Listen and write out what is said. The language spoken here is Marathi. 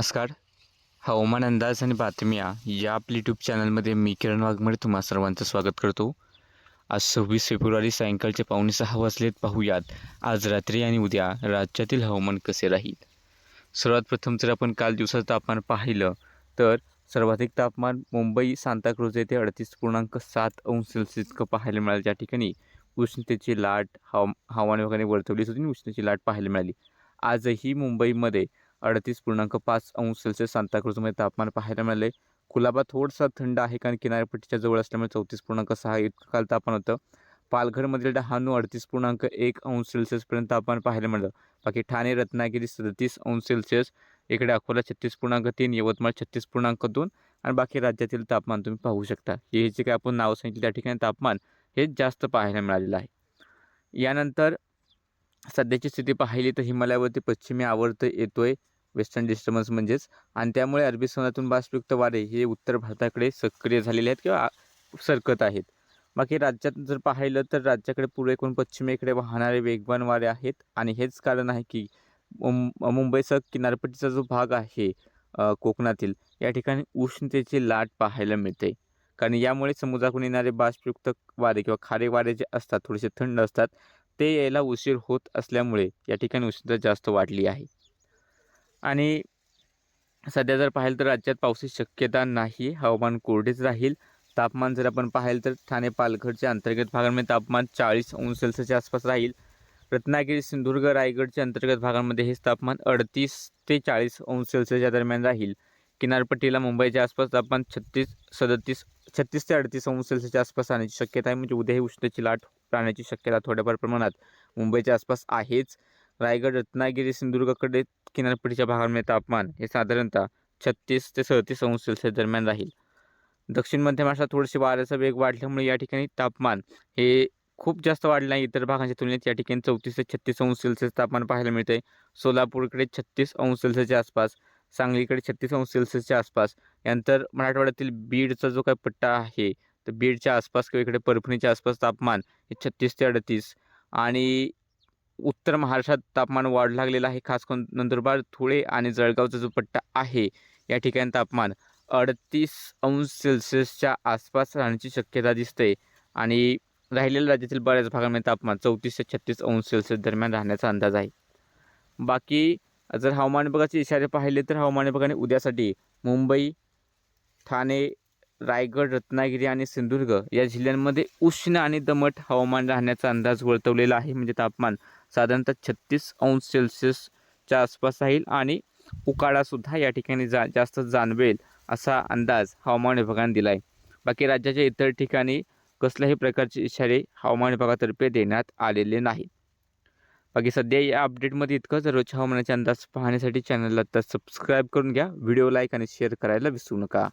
नमस्कार. हवामान अंदाज आणि बातम्या या आपल्या यूट्यूब चॅनलमध्ये मी किरण वाघमडे तुम्हा सर्वांचं स्वागत करतो. आज सव्वीस फेब्रुवारी सायंकाळचे पावणे सहा वाजलेत. पाहूयात आज रात्री आणि उद्या राज्यातील हवामान कसे राहील? सर्वात प्रथम जर आपण काल दिवसाचं तापमान पाहिलं तर सर्वाधिक तापमान मुंबई सांताक्रूज येथे अडतीस पूर्णांक सात अंश सेल्सिअस इतकं पाहायला मिळालं. ज्या ठिकाणी उष्णतेची लाट हवा हवामान विभागाने वर्तवलीच होती आणि उष्णतेची लाट पाहायला मिळाली. आजही मुंबईमध्ये अडतीस पूर्णांक पाच अंश सेल्सिअस सांताक्रूजमध्ये तापमान पाहायला मिळाले. कुलाबा थोडासा थंड आहे कारण किनारपट्टीच्या जवळ असल्यामुळे चौतीस पूर्णांक सहा इतकं काल तापमान होतं. पालघरमधील डहाणू अडतीस पूर्णांक एक अंश सेल्सिअसपर्यंत तापमान पाहायला मिळालं. बाकी ठाणे रत्नागिरी सदतीस अंश सेल्सिअस इकडे अकोला छत्तीस पूर्णांक तीन यवतमाळ छत्तीस पूर्णांक दोन आणि बाकी राज्यातील तापमान तुम्ही पाहू शकता. हे जे काही आपण नाव सांगितलं त्या ठिकाणी तापमान हे जास्त पाहायला मिळालेलं आहे. यानंतर सध्याची स्थिती पाहिली तर हिमालयावरती पश्चिमी आवर्त येतोय. वेस्टर्न डिस्टर्बन्स म्हणजेच. आणि त्यामुळे अरबी समुद्रातून बाष्पयुक्त वारे हे उत्तर भारताकडे सक्रिय झालेले आहेत किंवा सरकत आहेत. बाकी राज्यात जर पाहिलं तर राज्याकडे पूर्वेकडून पश्चिमेकडे वाहणारे वेगवान वारे आहेत. आणि हेच कारण आहे की मुं- मुंबईसह किनारपट्टीचा जो भाग आहे कोकणातील या ठिकाणी उष्णतेची लाट पाहायला मिळते. कारण यामुळे समुद्राकडून येणारे बाष्पयुक्त वारे किंवा खारे वारे जे असतात थोडेसे थंड असतात ते यायला उशीर होत असल्यामुळे या ठिकाणी उष्णता जास्त वाढली आहे. आणि सध्या जर पाहिलं तर राज्यात पावसाची शक्यता नाही हवामान कोरडेच राहील. तापमान जर आपण पाहिलं तर ठाणे पालघरच्या अंतर्गत भागांमध्ये तापमान चाळीस अंश सेल्सिअसच्या आसपास राहील. रत्नागिरी सिंधुदुर्ग रायगडच्या अंतर्गत भागांमध्ये हेच तापमान अडतीस ते चाळीस अंश सेल्सिअसच्या दरम्यान राहील. किनारपट्टीला मुंबईच्या आसपास तापमान छत्तीस सदतीस छत्तीस ते अडतीस अंश सेल्सिअसच्या आसपास राहण्याची शक्यता आहे. म्हणजे उद्याही उष्णतेची लाट राहण्याची शक्यता थोड्याफार प्रमाणात मुंबईच्या आसपास आहेच. रायगड रत्नागिरी सिंधुदुर्गाकडे किनारपट्टीच्या भागांमध्ये तापमान हे साधारणतः छत्तीस ते सदतीस अंश सेल्सिअस दरम्यान राहील. दक्षिण मध्य महाराष्ट्रात थोडेसे वाऱ्याचा वेग वाढल्यामुळे या ठिकाणी तापमान हे खूप जास्त वाढलं आहे. इतर भागांच्या तुलनेत या ठिकाणी चौतीस ते छत्तीस अंश सेल्सिअस तापमान पाहायला मिळते सोलापूरकडे छत्तीस अंश सेल्सिअसच्या आसपास सांगलीकडे छत्तीस अंश सेल्सिअसच्या आसपास यानंतर मराठवाड्यातील बीडचा जो काही पट्टा आहे तर बीडच्या आसपास किंवा इकडे परभणीच्या आसपास तापमान हे छत्तीस ते अडतीस आणि उत्तर महाराष्ट्रात तापमान वाढ लागलेलं आहे. खास करून नंदुरबार धुळे आणि जळगावचा जो पट्टा आहे या ठिकाणी तापमान अडतीस अंश सेल्सिअसच्या आसपास राहण्याची शक्यता दिसते. आणि राहिलेल्या राज्यातील बऱ्याच भागांमध्ये तापमान चौतीस ते छत्तीस अंश सेल्सिअस दरम्यान राहण्याचा अंदाज आहे. बाकी जर हवामान विभागाचे इशारे पाहिले तर हवामान विभागाने उद्यासाठी मुंबई ठाणे रायगड रत्नागिरी आणि सिंधुदुर्ग या जिल्ह्यांमध्ये उष्ण आणि दमट हवामान राहण्याचा अंदाज वर्तवलेला आहे. म्हणजे तापमान साधारणतः छत्तीस अंश सेल्सिअसच्या आसपास राहील आणि उकाडासुद्धा या ठिकाणी जा जास्त जाणवेल असा अंदाज हवामान विभागाने दिला आहे बाकी राज्याच्या इतर ठिकाणी कसल्याही प्रकारचे इशारे हवामान विभागातर्फे देण्यात आलेले नाहीत. बाकी सध्या या अपडेटमध्ये इतकंच. रोजच्या हवामानाचे अंदाज पाहण्यासाठी चॅनलला तर सबस्क्राईब करून घ्या. व्हिडिओ लाईक आणि शेअर करायला विसरू नका.